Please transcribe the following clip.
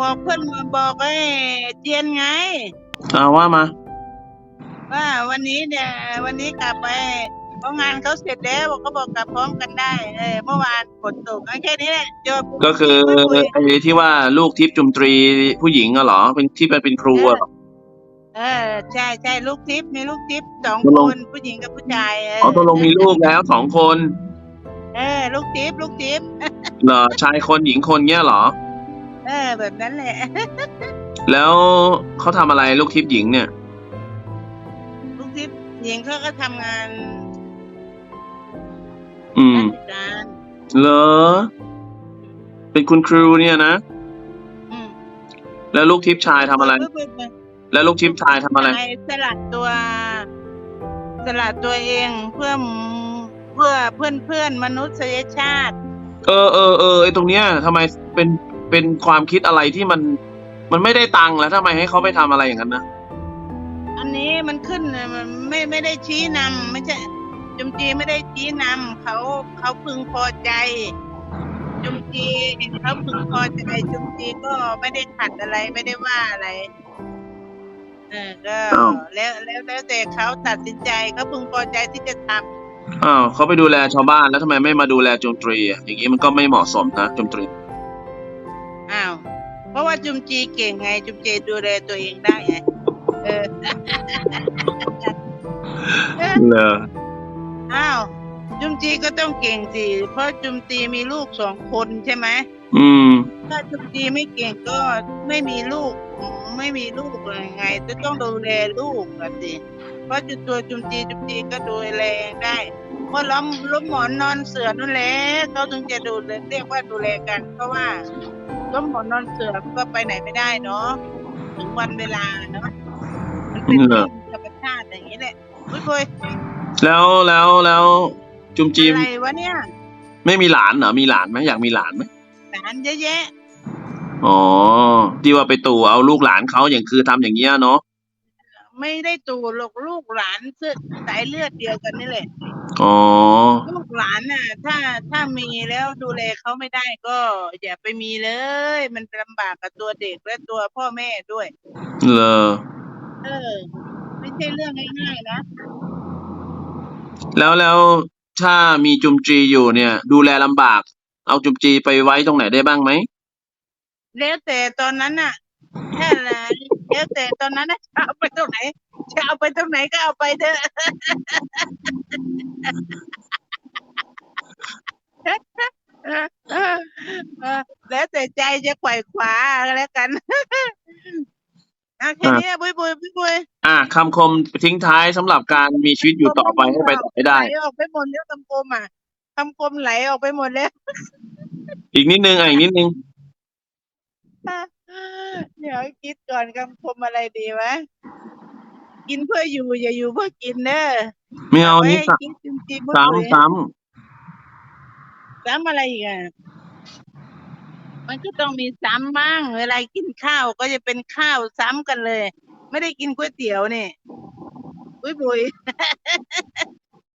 บอกเพื่อนมาบอกไอ้เจียนไง อ่าว่ามา ว่าวันนี้เนี่ยวันนี้กลับไปเพราะงานเขาเสร็จแล้วเขาบอกกลับพร้อมกันได้ เออเมื่อวานฝนตกแค่นี้แหละจบก็คือไม่คุยไอ้ที่ว่าลูกทิพย์จุมตรีผู้หญิงอะเหรอเป็นที่เป็นครูอะเหรอเออใช่ใช่ลูกทิพย์มีลูกทิพย์สองตกลคงนผู้หญิงกับผู้ชายเอออ๋อตกลงมีลูกแล้วสองคน เออ ลูกทิพย์ลูกทิพย์เหรอชายคนหญิงคนเงี้ยเหรอเออแบบนั้นแหละ แล้วเขาทำอะไรลูกทิพย์หญิงเนี่ย ลูกทิพย์หญิงเขาก็ทำงานอืม ราชการเหรอ เป็นคุณครูเนี่ยนะ อืมแล้วลูกทิพย์ชายทำอะไรเพื่อเพื่อแล้วลูกทิพย์ชายทำอะไรชายสลัดตัว สลัดตัวเองเพื่อเพื่อเพื่อนเพื่อนมนุษยชาติ เออเออเออไอตรงเนี้ยทำไมเป็น เป็นความคิดอะไรที่มันมันไม่ได้ตังค์แล้วทำไมให้เขาไปทำอะไรอย่างนั้นนะอันนี้มันขึ้นน่ะมันไม่ไม่ได้ชี้นำไม่ใช่จุมจีไม่ได้ชี้นำเขาเขาพึงพอใจจุมจีเขาพึงพอใจจุมจีก็ไม่ได้ขัดอะไรไม่ได้ว่าอะไร เออก็อ้าวแล้วแล้วแล้วแต่เขาตัดสินใจเขาพึงพอใจที่จะทำ อ้าวเขาไปดูแลชาวบ้านแล้วทำไมไม่มาดูแลจุมตรีอะอย่างนี้มันก็ไม่เหมาะสมนะจุมตรีอ้าวเพ ราะว่าจุมจีเก่งไง จุมจีดูแลตัวเองได้ไงเออเหรออ้าวจุมจีก็ต้องเก่งสิเพราะจุมจีมีลูกสองคนใช่ไหมอืมถ้าจุมจีไม่เก่งก็ไม่มีลูก ไม่มีลูกเลยไง จะต้องดูแลลูกอะสิเพราะจุดตัวจุมจีจุมจีก็ดูแลเองได้เพราะล้มล้มหมอนนอนเสือนั่นแหละเขาถึงจะดูแลเรียกว่าดูแลกันเพราะว่า ล้มหมอนนอนเสือมันก็ไปไหนไม่ได้เนาะถึงวันเวลาเนาะมันเป็นเหรเรื่อองธรรมชาติอย่างนี้แหละอุ้ยปุยแล้วแล้วแล้วจุมจีอะไรวะเนี่ยไม่มีหลานเหรอมีหลานไหมอยากมีหลานไหมหลานเยอะแยะ อ๋อที่ว่าไปตู่เอาลูกหลานเขาอย่างคือทำอย่างเงี้ยเนาะ ไม่ได้ตูหรอกลูกหลานเสื้อสายเลือดเดียวกันนี่แหละ อ๋อ ลูกหลานน่ะ ถ้าถ้ามีแล้วดูแลเขาไม่ได้ก็ อย่าไปมีเลย มันลำบากกับตัวเด็กและตัวพ่อแม่ด้วยเหรอเออ ไม่ใช่เรื่องง่ายๆนะแล้วแล้วถ้ามีจุมจีอยู่เนี่ย ดูแลลำบาก เอาจุมจีไปไว้ตรงไหนได้บ้างไหม แล้วแต่ตอนนั้นน่ะแค่ไหน แล้วแต่ตอนนั้นน่ะจะเอาไปตรงไหนจะเอาไปตรงไหนก็เอาไปเถอะเอเออเออแล้วแต่ใจจะไขว่ขวาแล้วกันโอเคนี้บุยบุยบุยบุยอะคำคมทิ้งท้ายสำหรับการมีชีวิตอยู่ต่อไปให้ไปต่อให้ได้ ไหลออกไปหมดแล้วคำคมอะคำคมไหลออกไปหมดแล้ว อีกนิดนึงอะอีกนิดนึง ดี๋ยวคิดก่อนคำคมอะไรดีวะ กินเพื่ออยู่อย่าอยู่เพื่อกินเด้อไม่เอานี่ไว้ซ้คิดจริงๆำบุยบุยซ้ำซ้ซ้ำอะไรอีกอะมันก็ต้องมีซ้ำบ้างเวลากินข้าวก็จะเป็นข้าวซ้ำกันเลย ไม่ได้กินก๋วยเตี๋ยวนี่บุยบุย